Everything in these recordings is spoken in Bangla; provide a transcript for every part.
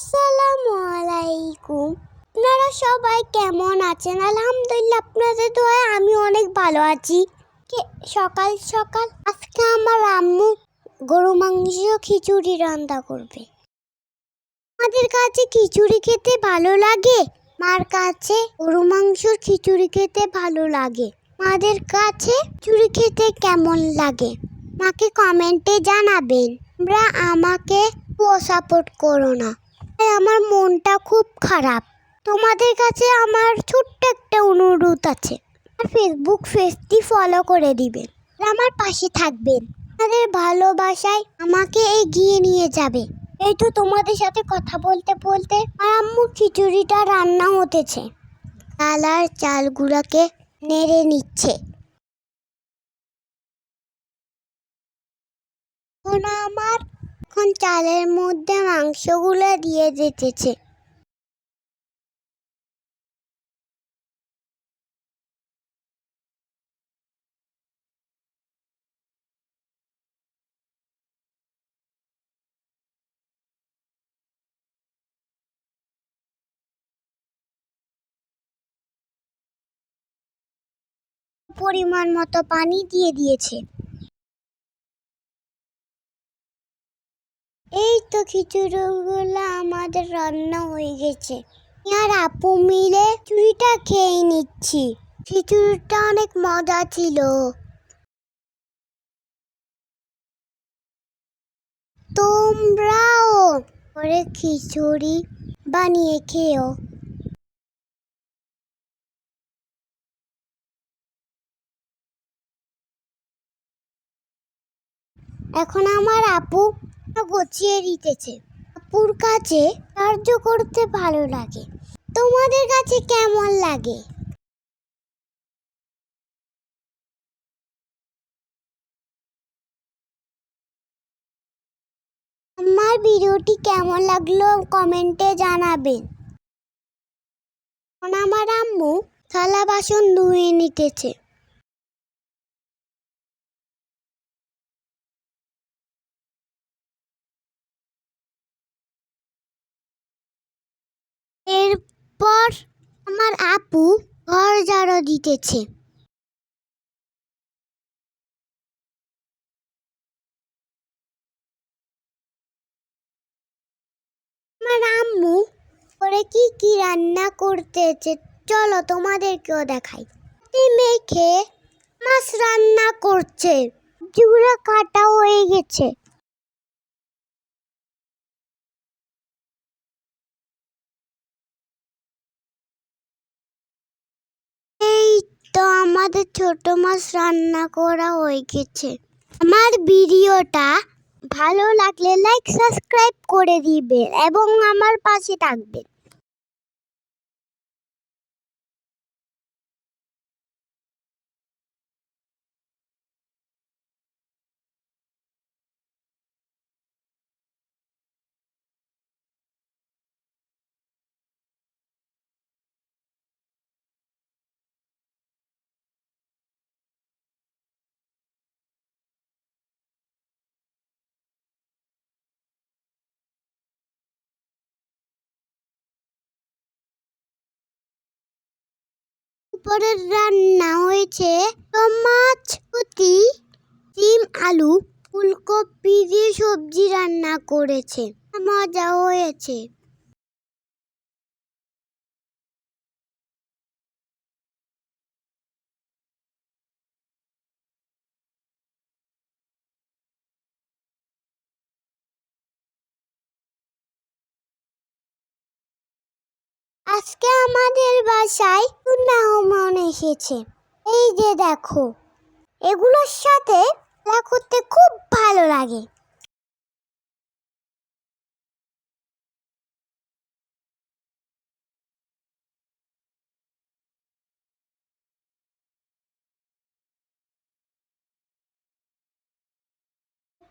আসসালামু আলাইকুম। আপনারা সবাই কেমন আছেন? আলহামদুলিল্লাহ, আপনাদের দোয়ায় আমি অনেক ভালো আছি। সকাল সকাল আজকে আমার আম্মু গরু মাংস খিচুড়ি রান্না করবে। আমাদের কাছে খিচুড়ি খেতে ভালো লাগে, মার কাছে গরু মাংসর খিচুড়ি খেতে ভালো লাগে। মাদের কাছে খিচুড়ি খেতে কেমন লাগে? মাকে কমেন্টে জানাবেন। তোমরা আমাকে সাপোর্ট করো না। আমার মনটা খুব খারাপ। তোমাদের কাছে আমার ছোট্ট একটা অনুরোধ আছে। আর ফেসবুক পেজটি ফলো করে দিবেন আমার পাশে থাকবেন। তাদের ভালোবাসায় আমাকে এগিয়ে নিয়ে যাবে। এই তো তোমাদের সাথে কথা বলতে বলতে আর আম্মু খিচুড়িটা রান্না হতেছে। চাল আর চালগুলোকে নেড়ে নিচ্ছে। আমার এখন চালের মধ্যে মাংসগুলো দিয়ে দিতেছে। পরিমাণ মতো পানি দিয়ে দিয়েছে। এই তো খিচুড়িগুলো আমাদের রান্না হয়ে গেছে। আর আপু মিলে চুড়িটা খেয়ে নিচ্ছি। খিচুড়িটা অনেক মজা ছিল। তোমরাও করে খিচুড়ি বানিয়ে খেও। এখন আমার আপু গুছিয়ে দিতেছে। আপুর কাছে সাহায্য করতে ভালো লাগে। তোমাদের কাছে কেমন লাগে? আমার ভিডিওটি কেমন লাগল কমেন্টে জানাবেন। আমার আম্মু থালা বাসন ধুয়ে নিতেছে। এরপর আমার আপু ঘর ঝাড়ু দিতেছে। আমার আম্মু করে কি কি রান্না করতেছে, চলো তোমাদেরকেও দেখাই। মেখে মাছ রান্না করছে যেগুলো কাটা হয়ে গেছে। তো আমাদের ছোট মাছ রান্না করা হয়ে গেছে। আমার ভিডিওটা ভালো লাগলে লাইক সাবস্ক্রাইব করে দিবে এবং আমার পাশে থাকবেন। উপরের রান্না হয়েছে মাছ পুঁটি ডিম আলু ফুলকপি দিয়ে সবজি রান্না করেছে। মজা হয়েছে। আজকে আমাদের বাসায় মেহমান এসেছে। এই যে দেখো, এগুলোর সাথে খেলা করতে খুব ভালো লাগে।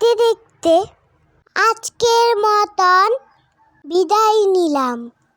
দেখতে দেখতে আজকের মতন বিদায় নিলাম।